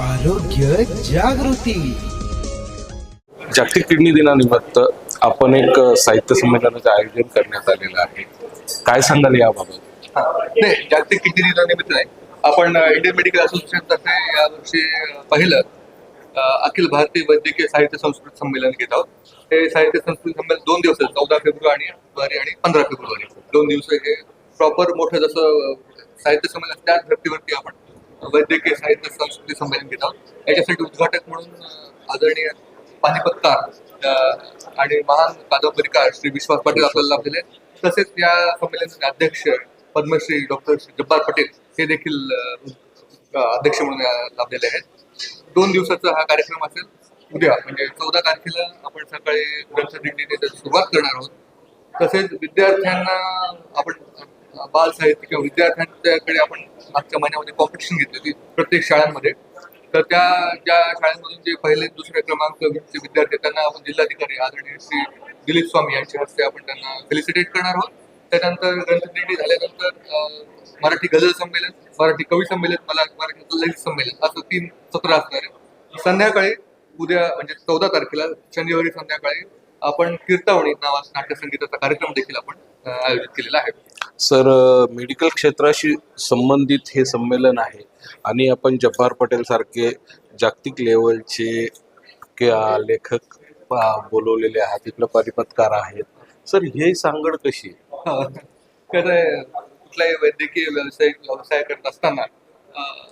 आरोग्य जागृती. जागतिक किडनी दिनानिमित्त आपण एक साहित्य संमेलनाचं आयोजन करण्यात आलेलं आहे. काय सांगाल याबाबत? हा. नाही जागतिक किडनी दिनानिमित्त नाही. आपण इंडियन मेडिकल असोसिएशन तर्फे यावर्षी पहिलं अखिल भारतीय वैद्यकीय साहित्य संस्कृत संमेलन घेत आहोत. हे साहित्य संस्कृत संमेलन दोन दिवस चौदा फेब्रुवारी फेब्रुवारी आणि पंधरा फेब्रुवारी. दोन दिवस हे प्रॉपर मोठं जसं साहित्य संमेलन त्याच धर्तीवरती आपण वैद्यकीय साहित्य संस्कृती संमेलन घेत आहोत याच्यासाठी उद्घाटक म्हणून आदरणीय पानिपतकार आणि महान कादंबरीकार श्री विश्वास पाटील आपल्याला लाभलेले तसेच या संमेलनाचे अध्यक्ष पद्मश्री डॉक्टर जब्बार पटेल हे देखील अध्यक्ष म्हणून लाभलेले आहेत. दोन दिवसाचा हा कार्यक्रम असेल. उद्या म्हणजे चौदा तारखेला आपण सकाळी ग्रंथदिंडीने त्याची सुरुवात करणार आहोत तसेच विद्यार्थ्यांना आपण बाल साहित्य किंवा विद्यार्थ्यांच्याकडे आपण मागच्या महिन्यामध्ये कॉम्पिटिशन घेतलेली होती प्रत्येक शाळांमध्ये. तर त्या ज्या शाळांमधून जे पहिले दुसरे क्रमांक विद्यार्थी त्यांना आपण जिल्हाधिकारी आदरणीय श्री दिलीप स्वामी यांच्या हस्ते आपण त्यांना फेलिसिटेट करणार आहोत. त्यानंतर ग्रंथदिंडी झाल्यानंतर मराठी गझल संमेलन मराठी कवी संमेलन मला मराठी ललित संमेलन असं तीन सत्र असणार आहे संध्याकाळी उद्या म्हणजे चौदा तारखेला शनिवारी संध्याकाळी आपण कीर्तावणी नावाचा नाट्यसंगीताचा कार्यक्रम देखील आपण आयोजित केलेला आहे. सर मेडिकल क्षेत्राशी संबंधित हे संमेलन आहे आणि आपण जब्बार पटेल सारखे जागतिक लेवलचे लेखक बोलवलेले आहात इथलं परिपत्कार आहेत. सर ही सांगड कशी आहे? कुठलाही वैद्यकीय व्यवसाय व्यवसाय करत असताना अं,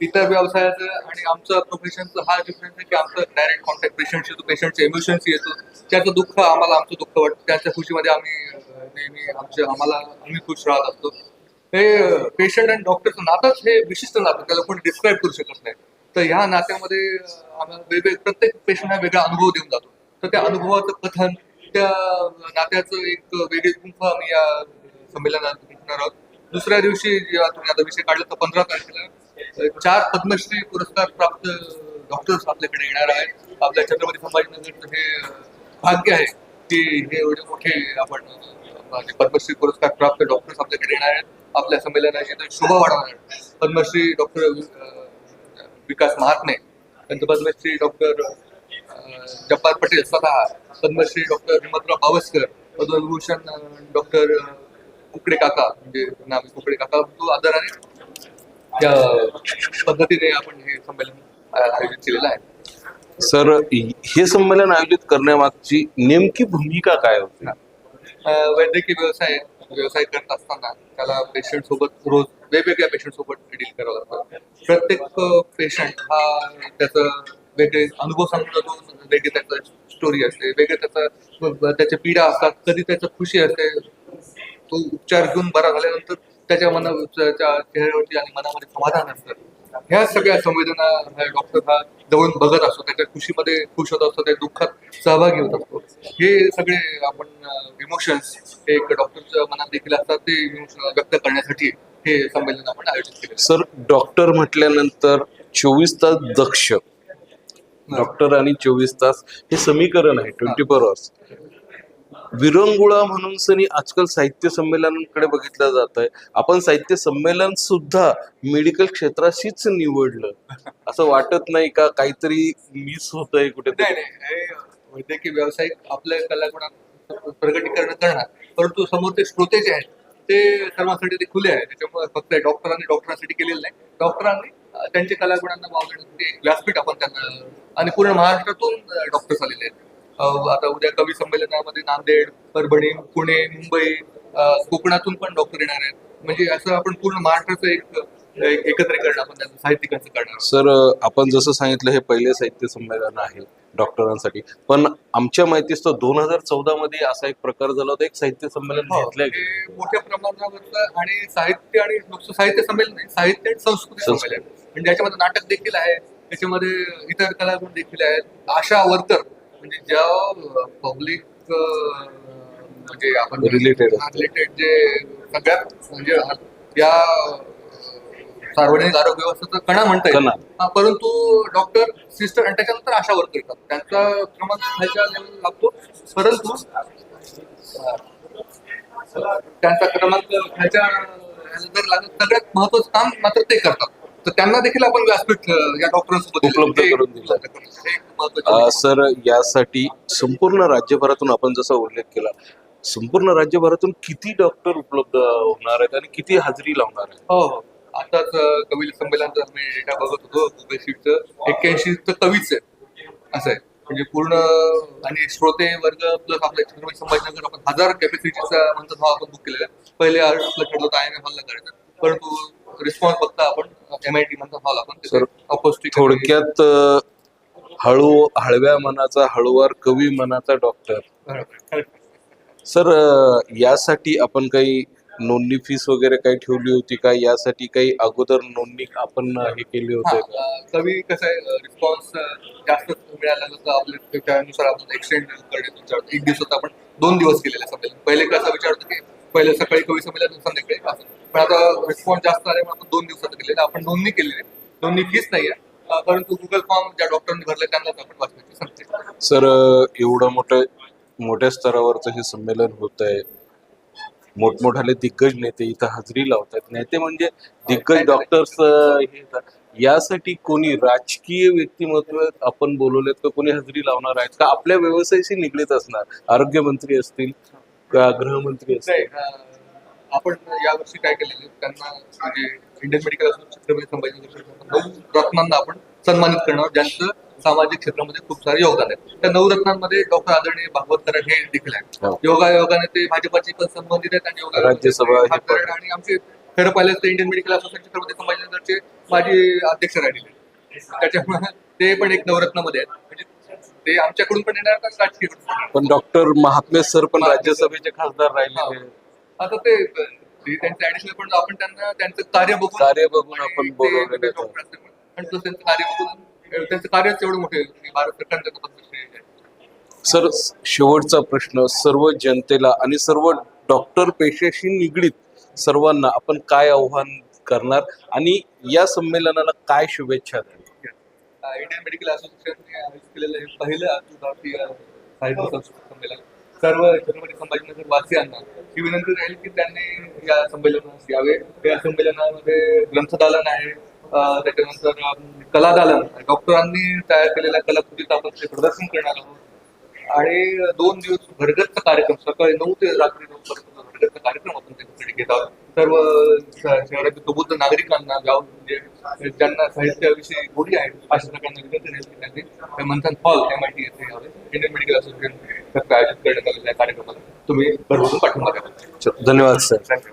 इतर व्यवसायाचं आणि आमचं प्रोफेशनचं हा डिफरन्स आहे की आमचं डायरेक्ट कॉन्टॅक्ट पेशंटशी येतो पेशंटच्या इमोशन्स येतो. त्याचं दुःख आम्हाला आमचं दुःख वाटतं. त्याच्या खुशीमध्ये आम्ही नेहमी आमचे आम्हाला आम्ही खुश राहत असतो. हे पेशंट आणि डॉक्टरचं नातंच हे विशिष्ट नातं. त्याला कोणी डिस्क्राईब करू शकत नाही. तर ह्या नात्यामध्ये आम्हाला वेगवेगळे प्रत्येक पेशंट हा वेगळा अनुभव देऊन जातो. तर त्या अनुभवाचं कथन त्या नात्याचं एक वेगळी गुंफा आम्ही या संमेलनात गुंफणार आहोत. दुसऱ्या दिवशी जेव्हा तुम्ही आता विषय काढला तर पंधरा तारखेला चार पद्मश्री पुरस्कार प्राप्त डॉक्टर्स आपल्याकडे येणार आहेत. आपल्या छत्रपती संभाजीनगरचं हे भाग्य आहे की हे एवढे मोठे आपण पद्मश्री पुरस्कार प्राप्त डॉक्टर्स आपल्याकडे येणार आहेत. आपल्या संमेलनाची शोभा वाढवणार आहेत. पद्मश्री डॉक्टर विकास महात्मे त्यांचं पद्मश्री डॉक्टर जब्बार पटेल स्वतः पद्मश्री डॉक्टर हिमंतराव बावस्कर पद्मभूषण डॉक्टर कुकडे काका म्हणजे नाम कुकडे काका तो आदराने या पद्धतीने आपण हे संमेलन आयोजित केलेलं आहे. सर हे संमेलन आयोजित करण्यामागची नेमकी भूमिका काय होती? वैद्यकीय व्यवसाय व्यवसाय करत असताना त्याला पेशंट सोबत रोज वेगवेगळ्या पेशंट सोबत डील करावं लागतं. प्रत्येक पेशंट हा त्याचं वेगळे अनुभव सांगून वेगळे त्याचं स्टोरी असते वेगळे त्याचं त्याच्या पीडा असतात कधी त्याचं खुशी असते तो उपचार घेऊन बरा झाल्यानंतर त्याच्या मना त्याच्या चेहऱ्यावरती आणि मनामध्ये समाधान असतं. ह्या सगळ्या संवेदना डॉक्टर हा जवळून बघत असतो. त्याच्या खुशीमध्ये खुश होत असतो. त्या दुःखात सहभागी होत असतो. हे सगळे आपण इमोशन्स एक डॉक्टरच्या मनात देखील असतात. ते emotions व्यक्त करण्यासाठी हे संमेलन आपण आयोजित केले सर डॉक्टर म्हटल्यानंतर चोवीस तास दक्ष. डॉक्टर आणि चोवीस तास हे समीकरण आहे. ट्वेंटी फोर आवर्स विरंगुळा म्हणून सनी आजकाल साहित्य संमेलनांकडे बघितलं जात आहे आपण साहित्य संमेलन सुद्धा मेडिकल क्षेत्राशीच निवडलं. असं वाटत नाही का काहीतरी मिस होत आहे कुठे नाही. वैद्यकीय व्यावसायिक आपल्या कलागुणात प्रगटीकरण करणार. परंतु समोर ते श्रोते जे आहेत ते सर्वांसाठी ते खुले आहे त्याच्यामुळे फक्त डॉक्टरांनी डॉक्टरांसाठी केलेलं नाही. डॉक्टरांनी त्यांच्या कलागुणांना वाव देण्यासाठी व्यासपीठ आपण त्यांना आणि पूर्ण महाराष्ट्रातून डॉक्टर्स आलेले आहेत. आता उद्या कवी संमेलनामध्ये नांदेड परभणी पुणे मुंबई कोकणातून पण डॉक्टर येणार आहेत. म्हणजे असं आपण पूर्ण महाराष्ट्राचं एक एक- एकत्रीकरण आपण त्यांचं साहित्यिकांचं करणार. सर आपण जसं सांगितलं हे पहिले साहित्य संमेलन आहे डॉक्टरांसाठी. पण आमच्या माहितीस तर दोन हजार चौदा मध्ये असा एक प्रकार झाला होता एक साहित्य संमेलन हो, घेतलं मोठ्या प्रमाणावरचं आणि साहित्य आणि साहित्य संमेलन नाही साहित्य आणि संस्कृती संस्कृती. संमेलन. म्हणजे याच्यामध्ये नाटक देखील आहे त्याच्यामध्ये इतर कलागुण देखील आहेत. आशा वर्कर म्हणजे ज्या पब्लिक म्हणजे आपण असतं. रिलेटेड जे सगळ्यात म्हणजे या सार्वजनिक आरोग्य व्यवस्थेचा कणा म्हणता येईल. परंतु डॉक्टर सिस्टर आणि त्याच्यानंतर आशा वर्कर येतात. त्यांचा क्रमांक लेवल लागतो. परंतु त्यांचा क्रमांक जर लागत सगळ्यात महत्वाचं काम मात्र ते करतात. तर त्यांना देखील आपण व्यासपीठ या डॉक्टरांसोबत उपलब्ध करून दिलं. सर यासाठी संपूर्ण राज्यभरातून आपण जसा उल्लेख केला संपूर्ण राज्यभरातून किती डॉक्टर उपलब्ध होणार आहेत आणि किती हजेरी लावणार आहेत? हो हो. आताच कवी संमेलनाचा मी डेटा बघत होतो गुगल शीटचं एक्क्याऐंशी तर कवीच आहे असं आहे. म्हणजे पूर्ण आणि श्रोते वर्ग प्लस आपल्या छत्रपती संभाजीनगर आपण हजार कॅपॅसिटीचा म्हणतात हा आपण बुक केलेला आहे. पहिले आपलं ठरलं होतं आय एम हॉलला करायचं. परंतु रिस्पॉन्स बघता आपण हॉल आपण थोडक्यात हळू हळव्या मनाचा हळूवार कवी मनाचा डॉक्टर सर यासाठी आपण काही नोंदणी फीस वगैरे काही ठेवली होती का? यासाठी काही अगोदर नोंदणी आपण हे केली होते? कवी कसं आहे रिस्पॉन्स जास्त मिळाला तर आपल्या त्यानुसार आपण एक्सटेंड विचारतो. एक दिवसात आपण दोन दिवस केलेले पहिले कसं विचारतो की पहिले सकाळी कवी संमेलन संध्याकाळी पण आता रिस्पॉन्स जास्त आल्यामुळे आपण दोन दिवसात केलेलं आपण नोंदणी केलेली आहे नोंदणी फीस नाही आहे. परंतु गुगल फॉर्म ज्या डॉक्टरांनी भरले त्यांनाच आपण वाचण्याची सांगते सर एवढं मोठं मोठ्या स्तरावरचं हे संमेलन होत आहे. मोठमोठाले दिग्गज नेते इथं हजेरी लावतात नेते म्हणजे दिग्गज डॉक्टर्स. यासाठी कोणी राजकीय व्यक्तिमत्व आपण बोलवलेत का? कोणी हजेरी लावणार आहेत? का आपल्या व्यवसायाशी निगडीत असणार? आरोग्यमंत्री असतील गृहमंत्री असतील आपण यावर्षी काय केलेलं त्यांना म्हणजे इंडियन मेडिकल असोसिएशन नऊ रत्नांना आपण सन्मानित करणार. ज्यांचं सामाजिक क्षेत्रामध्ये खूप सारे योगदान आहे त्या नऊ रत्नांमध्ये डॉक्टर आदरणीय भागवत कराड हे देखील हो. आहेत. योगा योगाने ते भाजपाची पण संबंधित आहेत आणि योगा राज्यसभा हे आणि आमचे खरं पाहिलं तर इंडियन मेडिकल असोसिएशन छत्रपती संभाजीनगरचे माजी अध्यक्ष राहिलेले आहेत. त्याच्यामुळे ते पण एक नवरत्नामध्ये आहेत. ते आमच्याकडून पण येणार का राजकीय पण डॉक्टर महात्मे सर पण राज्यसभेचे खासदार राहिलेले आहेत. आता ते ते त्यांचं ऍडिशनल पण आपण त्यांना त्यांचं कार्य बघून कार्य बघून आपण बोलवलेलं आहे. त्यांचं कार्य बघून त्यांचं कार्यच एवढं मोठं भारत सरकार त्यांना पद्मश्री आहे. सर शेवटचा प्रश्न सर्व जनतेला आणि सर्व डॉक्टर पेशाशी निगडीत सर्वांना आपण काय आव्हान करणार आणि या संमेलनाला काय शुभेच्छा द्याल इंडियन मेडिकल असोसिएशनने आयोजित केलेलं हे पहिलं अखिल भारतीय साहित्य संस्कृत संमेलन. सर्व छत्रपती संभाजीनगर वासियांना ही विनंती राहील की त्यांनी या संमेलनास यावे. या संमेलनामध्ये ग्रंथदालन आहे. त्याच्यानंतर कलादालन डॉक्टरांनी तयार केलेल्या कलाकृतीचं आपण ते प्रदर्शन करणार आहोत. आणि दोन दिवस भरगतचा कार्यक्रम सकाळी नऊ ते रात्री नऊ पर्यंत भरगतचा कार्यक्रम आपण त्याच्यासाठी घेत आहोत. सर्व शहरातील प्रबुद्ध नागरिकांना गाव म्हणजे ज्यांना साहित्याविषयी गोडी आहे अशा प्रकारने विनंती की त्यांनी त्या Manthan hall M I T येथे इंडियन मेडिकल असोसिएशन आयोजित करण्यात आलेल्या कार्यक्रमाला तुम्ही भरभरून पाठिंबा द्यावा. धन्यवाद सर थँक्यू